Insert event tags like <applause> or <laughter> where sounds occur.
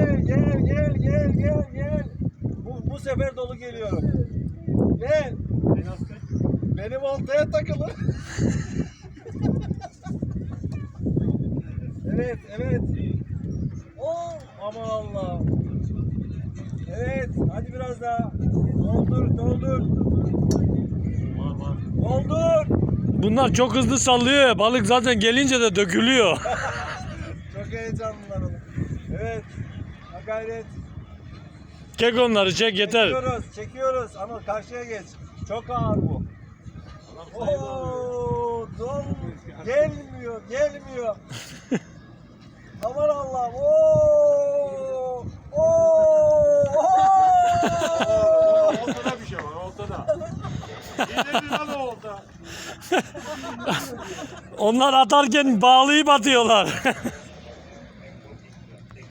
Gel gel gel gel gel gel. Bu, bu sefer dolu geliyorum. Gel. Benim oltaya takılı. <laughs> evet evet. Oh aman Allah. Evet hadi biraz daha. Doldur doldur. Doldur. Bunlar çok hızlı sallıyor. Balık zaten gelince de dökülüyor. <laughs> çok heyecanlılar. Evet. Ha gayret. Çek onları çek yeter. Çekiyoruz, çekiyoruz ama karşıya geç. Çok ağır bu. Oo, dol gelmiyor, gelmiyor. <laughs> Aman Allah'ım. Oo! Oo! Oo! Ortada bir şey var ortada. İndir lan o olta. Onlar atarken bağlayıp atıyorlar. <laughs>